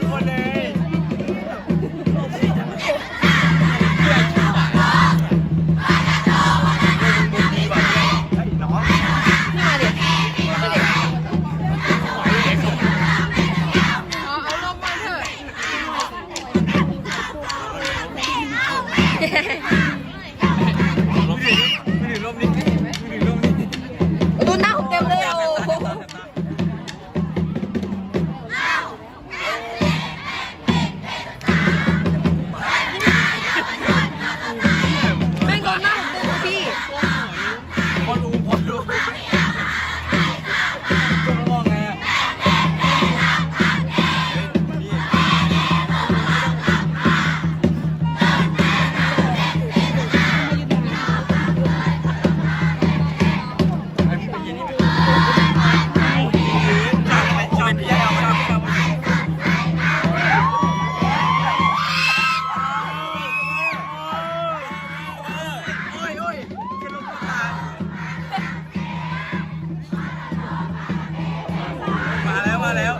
ทุกคนเลยเอาลงมาเถอะ มาแล้ว